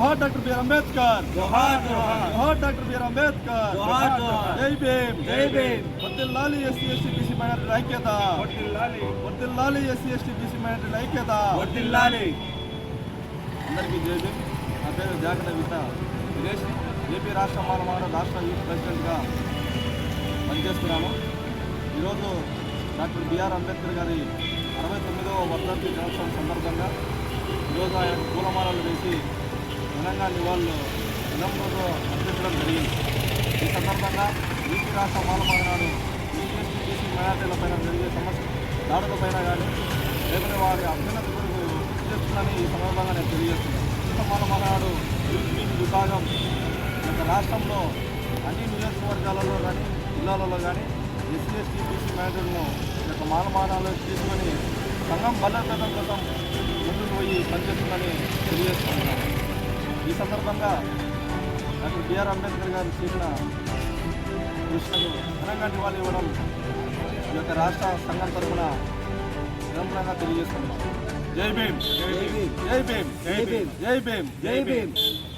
జోహార్ doctor B R Ambedkar. జోహార్ జోహార్. జోహార్ డాక్టర్ బిఆర్ అంబేద్కర్. జోహార్ జోహార్. జై భీమ్. జై భీమ్. వర్దిల్లాలి ఎస్సీ ఎస్టీ బీసీ మైనార్టీ ఐక్యత. వర్ధిల్లాలి వర్దిల్లాలి ఎస్సీ ఎస్టీ బీసీ మైనార్టీ ఐక్యత. వర్ధిల్లాలి అందరికీ జై భీమ్. నా పేరు జాగ్రత్త విత దినేష్ ఏపీ రాష్ట్ర మానవాడ రాష్ట్ర యూత్ ప్రెసిడెంట్గా పనిచేస్తున్నాను. ఈరోజు డాక్టర్ బిఆర్ అంబేద్కర్ గారి అరవై తొమ్మిదవ వర్ధంతి దినోత్సవం సందర్భంగా ఈరోజు ఆయన పూలమాలలు వేసి ఘనంగా నివాళులు విలంబులో అర్పించడం జరిగింది. ఈ సందర్భంగా ఏపీ రాష్ట్ర మానవాడు ఎస్సీ బీసీ మైనార్టీల పైన జరిగే సమస్య దాడులపైన కానీ లేకపోతే వారి అభ్యున్నత కొరకు చేస్తుందని ఈ సందర్భంగా నేను తెలియజేస్తున్నాను. రాష్ట్ర బీసీ విభాగం యొక్క రాష్ట్రంలో అన్ని నియోజకవర్గాలలో కానీ జిల్లాలలో కానీ ఎస్సీ ఎస్టీ బీసీ మైనార్టీలను యొక్క మానమానాలు తీసుకొని సంఘం బలోపేతం కోసం ముందుకు పోయి పనిచేస్తుందని తెలియజేస్తున్నాను. ఈ సందర్భంగా డాక్టర్ బిఆర్ అంబేద్కర్ గారు చేసిన కృష్ణకు ఘనంగా నివాళి ఇవ్వడం ఈ యొక్క రాష్ట్ర సంఘం తరఫున నిరంతరంగా తెలియజేస్తున్నాం. జై భీమ్. జై భీమ్. జై భీమ్. జై భీమ్. జై భీమ్. జై భీమ్.